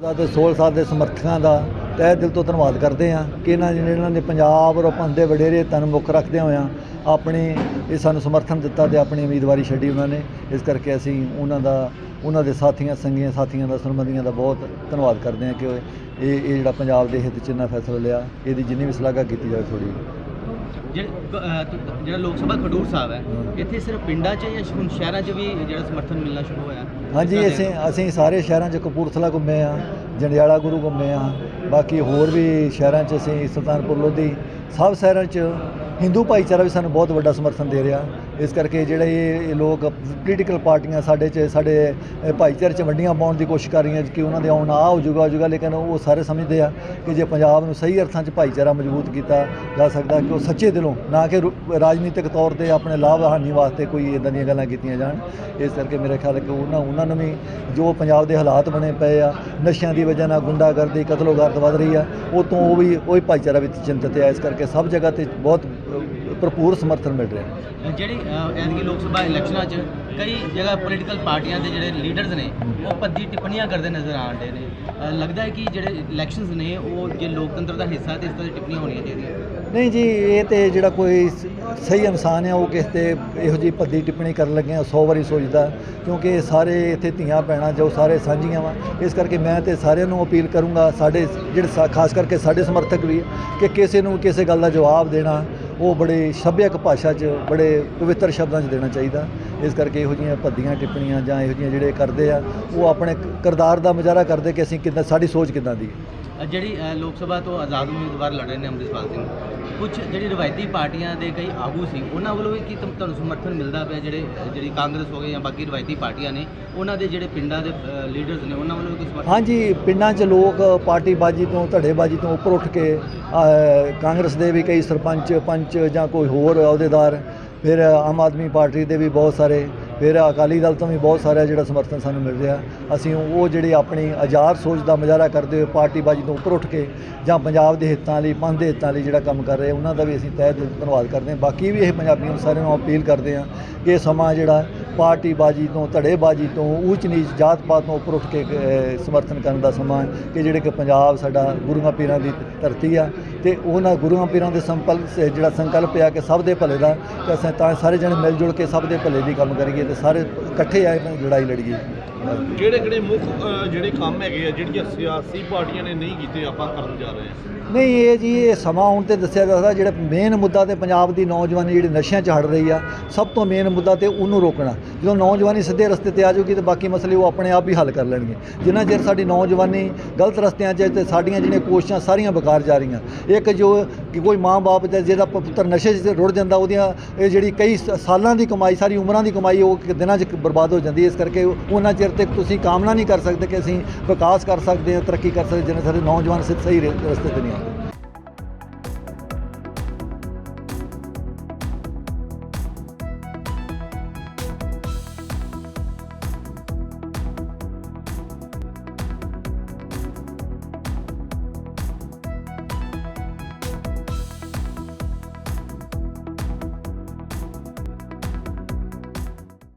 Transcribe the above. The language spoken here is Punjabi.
ਦਾ ਤੇ 16 ਸਾਲ ਦੇ ਸਮਰਥਕਾਂ ਦਾ ਤਹਿ ਦਿਲ ਤੋਂ ਧੰਨਵਾਦ ਕਰਦੇ ਹਾਂ ਕਿ ਇਹਨਾਂ ਨੇ ਇਹਨਾਂ ਨੇ ਪੰਜਾਬ ਔਰ ਪੰਥ ਦੇ ਵਡੇਰੇ ਤਨ ਮੁੱਖ ਰੱਖਦੇ ਹੋਇਆਂ ਆਪਣੀ ਇਹ ਸਾਨੂੰ ਸਮਰਥਨ ਦਿੱਤਾ ਤੇ ਆਪਣੀ ਉਮੀਦਵਾਰੀ ਛੱਡੀ ਉਹਨਾਂ ਨੇ। ਇਸ ਕਰਕੇ ਅਸੀਂ ਉਹਨਾਂ ਦਾ ਉਹਨਾਂ ਦੇ ਸਾਥੀਆਂ ਸੰਗੀਆਂ ਸਾਥੀਆਂ ਦਾ, ਸੰਬੰਧੀਆਂ ਦਾ ਬਹੁਤ ਧੰਨਵਾਦ ਕਰਦੇ ਹਾਂ ਕਿ ਇਹ ਇਹ ਜਿਹੜਾ ਪੰਜਾਬ ਦੇ ਹਿੱਤ 'ਚ ਇਹਨਾਂ ਫੈਸਲਾ ਲਿਆ, ਇਹਦੀ ਜਿੰਨੀ ਵੀ ਸ਼ਲਾਘਾ ਕੀਤੀ ਜਾਵੇ ਥੋੜੀ ਜਿਹੜੇ ਲੋਕ ਸਭਾ ਖਡੂਰ ਸਾਹਿਬ ਹੈ। ਇੱਥੇ ਸਿਰਫ ਪਿੰਡਾਂ 'ਚ ਜਾਂ ਹੁਣ ਸ਼ਹਿਰਾਂ 'ਚ ਵੀ ਜਿਹੜਾ ਸਮਰਥਨ ਮਿਲਣਾ ਸ਼ੁਰੂ ਹੋਇਆ ਹਾਂਜੀ ਅਸੀਂ ਅਸੀਂ ਸਾਰੇ ਸ਼ਹਿਰਾਂ 'ਚ ਕਪੂਰਥਲਾ ਘੁੰਮੇ ਆ ਜੰਡਿਆਲਾ ਗੁਰੂ ਘੁੰਮੇ ਆ ਬਾਕੀ ਹੋਰ ਵੀ ਸ਼ਹਿਰਾਂ 'ਚ ਅਸੀਂ ਸੁਲਤਾਨਪੁਰ ਲੋਧੀ ਸਭ ਸ਼ਹਿਰਾਂ 'ਚ ਹਿੰਦੂ ਭਾਈਚਾਰਾ ਵੀ ਸਾਨੂੰ ਬਹੁਤ ਵੱਡਾ ਸਮਰਥਨ ਦੇ ਰਿਹਾ ਇਸ ਕਰਕੇ ਜਿਹੜੇ ਇਹ ਲੋਕ ਪੋਲੀਟੀਕਲ ਪਾਰਟੀਆਂ ਸਾਡੇ 'ਚ, ਸਾਡੇ ਭਾਈਚਾਰੇ 'ਚ ਵੰਡੀਆਂ ਪਾਉਣ ਦੀ ਕੋਸ਼ਿਸ਼ ਕਰ ਰਹੀਆਂ ਕਿ ਉਹਨਾਂ ਦੇ ਆਉਣ ਆ ਹੋ ਜਾਊਗਾ ਹੋ ਜਾਊਗਾ ਲੇਕਿਨ ਉਹ ਸਾਰੇ ਸਮਝਦੇ ਆ ਕਿ ਜੇ ਪੰਜਾਬ ਨੂੰ ਸਹੀ ਅਰਥਾਂ 'ਚ ਭਾਈਚਾਰਾ ਮਜ਼ਬੂਤ ਕੀਤਾ ਜਾ ਸਕਦਾ ਕਿ ਉਹ ਸੱਚੇ ਦਿਲੋਂ, ਨਾ ਕਿ ਰੂ- ਰਾਜਨੀਤਿਕ ਤੌਰ ਤੇ ਆਪਣੇ ਲਾਭ ਹਾਨੀ ਵਾਸਤੇ ਕੋਈ ਇਦਾਂ ਦੀਆਂ ਗੱਲਾਂ ਕੀਤੀਆਂ ਜਾਣ। ਇਸ ਕਰਕੇ ਮੇਰੇ ਖਿਆਲ ਕਿ ਉਹਨਾਂ ਉਹਨਾਂ ਨੂੰ ਵੀ ਜੋ ਪੰਜਾਬ ਦੇ ਹਾਲਾਤ ਬਣੇ ਪਏ ਆ, ਨਸ਼ਿਆਂ ਦੀ ਵਜ੍ਹਾ ਨਾਲ ਗੁੰਡਾਗਰਦੀ ਕਤਲੋਗਾਰਤ ਵੱਧ ਰਹੀ ਆ, ਉਹ ਤੋਂ ਉਹ ਵੀ, ਉਹ ਹੀ ਭਾਈਚਾਰਾ ਵਿੱਚ ਚਿੰਤਤ ਹੈ ਇਸ ਕਰਕੇ ਸਭ ਜਗ੍ਹਾ ਤੇ ਬਹੁਤ ਭਰਪੂਰ ਸਮਰਥਨ ਮਿਲ ਰਿਹਾ। ਅਹ, ਜਿਹੜੀ ਐਤਕੀ ਲੋਕ ਸਭਾ ਇਲੈਕਸ਼ਨਾਂ 'ਚ ਕਈ ਜਗ੍ਹਾ ਪੋਲੀਟੀਕਲ ਪਾਰਟੀਆਂ ਦੇ ਜਿਹੜੇ ਲੀਡਰਸ ਨੇ ਉਹ ਭੱਦੀ ਟਿੱਪਣੀਆਂ ਕਰਦੇ ਨਜ਼ਰ ਆਉਂਦੇ ਨੇ। ਅਹ, ਲੱਗਦਾ ਹੈ ਕਿ ਜਿਹੜੇ ਇਲੈਕਸ਼ਨਸ ਨੇ ਉਹ ਜੇ ਲੋਕਤੰਤਰ ਦਾ ਹਿੱਸਾ ਹੈ ਤੇ ਇਸ ਤਰ੍ਹਾਂ ਦੀ ਟਿੱਪਣੀਆਂ ਹੋਣੀਆਂ ਚਾਹੀਦੀਆਂ। ਨਹੀਂ ਜੀ ਇਹ ਤੇ ਜਿਹੜਾ ਕੋਈ ਸ- ਸਹੀ ਇਨਸਾਨ ਹੈ ਉਹ ਕਿਸੇ ਤੇ ਇਹੋ ਜਿਹੀ ਭੱਦੀ ਟਿੱਪਣੀ ਕਰਨ ਲੱਗੇ ਆ 100 ਵਾਰੀ ਸੋਚਦਾ ਕਿਉਂਕਿ ਇਹ ਸਾਰੇ ਇੱਥੇ ਧੀਆਂ ਭੈਣਾਂ ਜੋ ਸਾਰੇ ਸਾਂਝੀਆਂ ਵਾ। ਇਸ ਕਰਕੇ ਮੈਂ ਤੇ ਸਾਰਿਆਂ ਨੂੰ ਅਪੀਲ ਕਰੂੰਗਾ ਸਾਡੇ ਜਿਹੜੇ ਸਾ- ਖਾਸ ਕਰਕੇ ਸਾਡੇ ਸਮਰਥਕ ਵੀ ਕਿ ਕਿਸੇ ਨੂੰ ਕਿਸੇ ਗੱਲ ਦਾ ਜਵਾਬ ਦੇਣਾ ਉਹ ਬੜੇ ਸੱਭਿਅਕ ਭਾਸ਼ਾ 'ਚ ਬੜੇ ਪਵਿੱਤਰ ਸ਼ਬਦਾਂ 'ਚ ਦੇਣਾ ਚਾਹੀਦਾ। ਇਸ ਕਰਕੇ ਇਹੋ ਜਿਹੀਆਂ ਭੱਦੀਆਂ, ਟਿੱਪਣੀਆਂ ਜਾਂ ਇਹੋ ਜਿਹੀਆਂ ਜਿਹੜੇ ਕਰਦੇ ਆ, ਉਹ ਆਪਣੇ ਕ- ਕਿਰਦਾਰ ਦਾ ਮੁਜ਼ਾਹਰਾ ਕਰਦੇ ਕਿ ਅਸੀਂ ਕਿੱਦਾਂ, ਸਾਡੀ ਸੋਚ ਕਿੱਦਾਂ ਦੀ ਹੈ। ਜਿਹੜੀ ਲੋਕ ਸਭਾ ਤੋਂ ਆਜ਼ਾਦ ਉਮੀਦਵਾਰ ਲੜ ਰਹੇ ਨੇ ਅੰਮ੍ਰਿਤਪਾਲ ਸਿੰਘ। ਕੁਝ ਜਿਹੜੀ ਰਵਾਇਤੀ ਪਾਰਟੀਆਂ ਦੇ ਕਈ ਆਗੂ ਸੀ ਉਹਨਾਂ ਵੱਲੋਂ ਵੀ ਕੀ ਤੁਮ- ਤੁਹਾਨੂੰ ਸਮਰਥਨ ਮਿਲਦਾ ਪਿਆ ਜਿਹੜੇ ਜਿਹੜੀ ਕਾਂਗਰਸ ਹੋ ਗਈ ਜਾਂ ਬਾਕੀ ਰਵਾਇਤੀ ਪਾਰਟੀਆਂ ਨੇ ਉਹਨਾਂ ਦੇ ਜਿਹੜੇ ਪਿੰਡਾਂ ਦੇ ਲੀਡਰਸ ਨੇ ਉਹਨਾਂ ਵੱਲੋਂ ਵੀ ਕੋਈ ਸਮਰਥਨ ਹਾਂਜੀ ਪਿੰਡਾਂ 'ਚ ਲੋਕ ਪਾਰਟੀਬਾਜ਼ੀ ਤੋਂ ਧੜੇਬਾਜ਼ੀ ਤੋਂ ਉੱਪਰ ਉੱਠ ਕੇ ਕਾਂਗਰਸ ਦੇ ਵੀ ਕਈ ਸਰਪੰਚ ਪੰਚ ਜਾਂ ਕੋਈ ਹੋਰ ਅਹੁਦੇਦਾਰ ਫਿਰ ਆਮ ਆਦਮੀ ਪਾਰਟੀ ਦੇ ਵੀ ਬਹੁਤ ਸਾਰੇ ਫਿਰ ਅਕਾਲੀ ਦਲ ਤੋਂ ਵੀ ਬਹੁਤ ਸਾਰਾ ਜਿਹੜਾ ਸਮਰਥਨ ਸਾਨੂੰ ਮਿਲ ਰਿਹਾ। ਅਸੀਂ ਉਹ ਜਿਹੜੀ ਆਪਣੀ ਆਜ਼ਾਦ ਸੋਚ ਦਾ ਮੁਜ਼ਾਹਰਾ ਕਰਦੇ ਹੋਏ ਪਾਰਟੀਬਾਜ਼ੀ ਤੋਂ ਉੱਪਰ ਉੱਠ ਕੇ ਜਾਂ ਪੰਜਾਬ ਦੇ ਹਿੱਤਾਂ ਲਈ, ਪੰਥ ਦੇ ਹਿੱਤਾਂ ਲਈ ਜਿਹੜਾ ਕੰਮ ਕਰ ਰਹੇ, ਉਹਨਾਂ ਦਾ ਵੀ ਅਸੀਂ ਤਹਿ ਦਿਲ ਧੰਨਵਾਦ ਕਰਦੇ ਹਾਂ। ਬਾਕੀ ਵੀ ਇਹ ਪੰਜਾਬੀਆਂ ਨੂੰ ਸਾਰਿਆਂ ਨੂੰ ਅਪੀਲ ਕਰਦੇ ਹਾਂ ਕਿ ਇਹ ਸਮਾਂ ਜਿਹੜਾ ਪਾਰਟੀਬਾਜ਼ੀ ਤੋਂ, ਧੜੇਬਾਜ਼ੀ ਤੋਂ ਊਚ ਨੀਚ ਜਾਤ ਪਾਤ ਤੋਂ ਉੱਪਰ ਉੱਠ ਕੇ ਸਮਰਥਨ ਕਰਨ ਦਾ ਸਮਾਂ ਕਿ ਜਿਹੜੇ ਕਿ ਪੰਜਾਬ ਸਾਡਾ ਗੁਰੂਆਂ ਪੀਰਾਂ ਦੀ ਧਰਤੀ ਆ ਤੇ ਉਹਨਾਂ ਗੁਰੂਆਂ ਪੀਰਾਂ ਦੇ ਸੰਕਲਪ ਜਿਹੜਾ ਸੰਕਲਪ ਆ ਕਿ ਸਭ ਦੇ ਭਲੇ ਦਾ ਕਿ ਅਸੀਂ ਤਾਂ ਸਾਰੇ ਜਣੇ ਮਿਲ ਜੁਲ ਕੇ ਸਭ ਦੇ ਭਲੇ ਦੀ ਕੰਮ ਕਰੀਏ ਤੇ ਸਾਰੇ ਇਕੱਠੇ ਆਏ ਲੜਾਈ ਲੜੀਏ। ਕਿਹੜੇ ਕਿਹੜੇ ਮੁੱਖ ਅ, ਜਿਹੜੇ ਕੰਮ ਹੈਗੇ ਆ ਜਿਹੜੀਆਂ ਸਿਆਸੀ ਪਾਰਟੀਆਂ ਨੇ ਨਹੀਂ ਕੀਤੇ ਆਪਾਂ ਕਰਨ ਜਾ ਰਹੇ ਹਾਂ? ਨਹੀਂ ਇਹ ਜੀ ਇਹ ਸਮਾਂ ਹੁਣ ਤੇ ਦੱਸਿਆ ਜਾ ਸਕਦਾ ਜਿਹੜਾ ਮੇਨ ਮੁੱਦਾ ਤੇ ਪੰਜਾਬ ਦੀ ਨੌਜਵਾਨੀ ਜਿਹੜੀ ਨਸ਼ਿਆਂ 'ਚ ਹੜ ਰਹੀ ਆ ਸਭ ਤੋਂ ਮੇਨ ਮੁੱਦਾ ਤੇ ਉਹਨੂੰ ਰੋਕਣਾ। ਜਦੋਂ ਨੌਜਵਾਨੀ ਸਿੱਧੇ ਰਸਤੇ ਤੇ ਆ ਜਾਊਗੀ ਤੇ ਬਾਕੀ ਮਸਲੇ ਉਹ ਆਪਣੇ ਆਪ ਹੀ ਹੱਲ ਕਰ ਲੈਣਗੇ। ਜਿੰਨਾ ਚਿਰ ਸਾਡੀ ਨੌਜਵਾਨੀ ਗਲਤ ਰਸਤਿਆਂ 'ਚ ਤੇ ਸਾਡੀਆਂ ਜਿਹੜੀਆਂ ਕੋਸ਼ਿਸ਼ਾਂ ਸਾਰੀਆਂ ਬੇਕਾਰ ਜਾ ਰਹੀਆਂ। ਇੱਕ ਜੋ ਕਿ ਕੋਈ ਮਾਂ-ਬਾਪ ਦਾ ਜਿਹਦਾ ਪ- ਪੁੱਤਰ ਨਸ਼ੇ 'ਚ ਰੁੜ ਜਾਂਦਾ ਉਹਦੀਆਂ ਇਹ ਜਿਹੜੀ ਕਈ ਸ- ਸਾਲਾਂ ਦੀ ਕਮਾਈ ਸਾਰੀ ਉਮਰਾਂ ਦੀ ਕਮਾਈ ਉਹ ਇੱਕ ਦਿਨਾਂ 'ਚ ਬਰਬਾਦ ਹੋ ਜਾਂਦੀ ਹੈ। ਇਸ ਕਰਕੇ ਉਹਨਾਂ ਚਿਰ ਤੱਕ ਤੁਸੀਂ ਕਾਮਨਾ ਨਹੀਂ ਕਰ ਸਕਦੇ ਕਿ ਅਸੀਂ ਵਿਕਾਸ ਕਰ ਸਕਦੇ ਹਾਂ, ਤਰੱਕੀ ਕਰ ਸਕਦੇ ਜਿੰਨੇ ਸਾਡੇ ਨੌਜਵਾਨ ਸਿ- ਸਹੀ ਰ- ਰਸਤੇ ਤੇ ਨਹੀਂ ਆਉਂਦੇ।